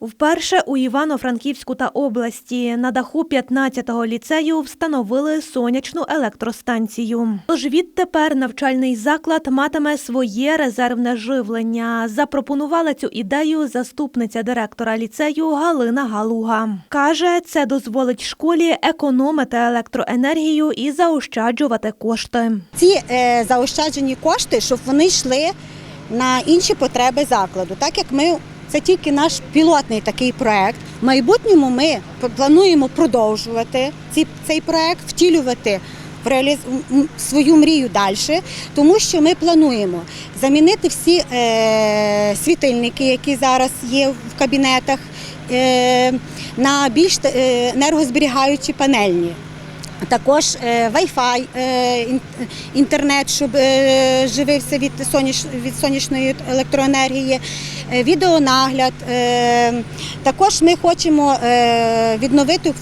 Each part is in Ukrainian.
Вперше у Івано-Франківську та області на даху 15-го ліцею встановили сонячну електростанцію. Тож відтепер навчальний заклад матиме своє резервне живлення. Запропонувала цю ідею заступниця директора ліцею Галина Галуга. Каже, це дозволить школі економити електроенергію і заощаджувати кошти. ці е, заощаджені кошти, щоб вони йшли на інші потреби закладу. Так як ми це тільки наш пілотний такий проект. В майбутньому ми плануємо продовжувати цей проект, втілювати свою мрію далі, тому що ми плануємо замінити всі е, світильники, які зараз є в кабінетах, е, на більш е, енергозберігаючі панельні. Також е, Wi-Fi, е, інтернет, щоб е, живився від, соняш, від сонячної електроенергії, відеонагляд. Також ми хочемо відновити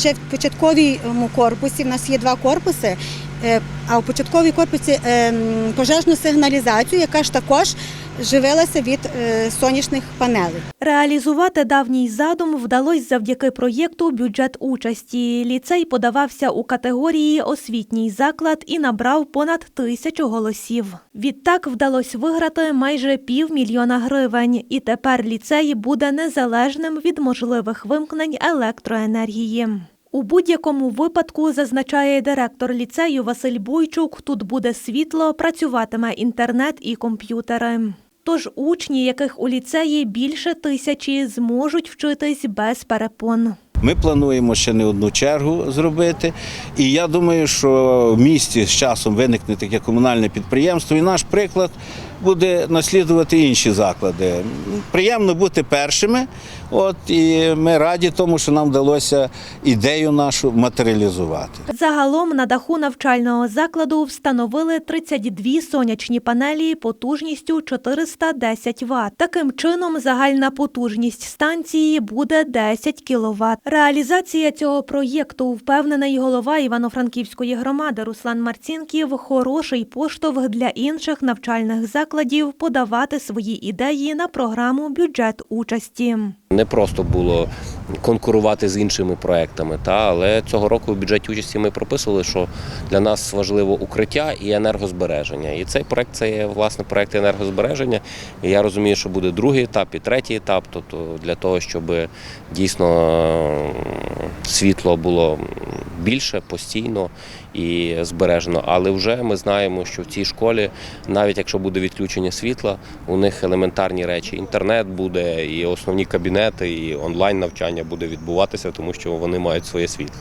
ще в початковому корпусі. У нас є два корпуси. А в початковій корпусі е, пожежну сигналізацію, яка ж також живилася від е, сонячних панелей. Реалізувати давній задум вдалося завдяки проєкту Бюджет участі. Ліцей подавався у категорії освітній заклад і набрав понад тисячу голосів. Відтак вдалося виграти майже півмільйона гривень, і тепер ліцей буде незалежним від можливих вимкнень електроенергії. У будь-якому випадку, зазначає директор ліцею Василь Бойчук, тут буде світло, працюватиме інтернет і комп'ютери. Тож учні, яких у ліцеї більше тисячі, зможуть вчитись без перепон. Ми плануємо ще не одну чергу зробити. І я думаю, що в місті з часом виникне таке комунальне підприємство, і наш приклад буде наслідувати інші заклади. Приємно бути першими. От і ми раді тому, що нам вдалося ідею нашу матеріалізувати. Загалом на даху навчального закладу встановили 32 сонячні панелі потужністю 410 Вт. Таким чином, загальна потужність станції буде 10 кВт. Реалізація цього проєкту, впевнений голова Івано-Франківської громади Руслан Марцінків, хороший поштовх для інших навчальних закладів подавати свої ідеї на програму бюджет участі. Не просто було конкурувати з іншими проектами, та але цього року в бюджеті участі ми прописували, що для нас важливо укриття і енергозбереження. І цей проект це є власне проект енергозбереження. І я розумію, що буде другий етап і третій етап. Тобто для того, щоб дійсно світло було більше постійно і збережено. Але вже ми знаємо, що в цій школі, навіть якщо буде відключення світла, у них елементарні речі. Інтернет буде, і основні кабінети, і онлайн навчання буде відбуватися, тому що вони мають своє світло.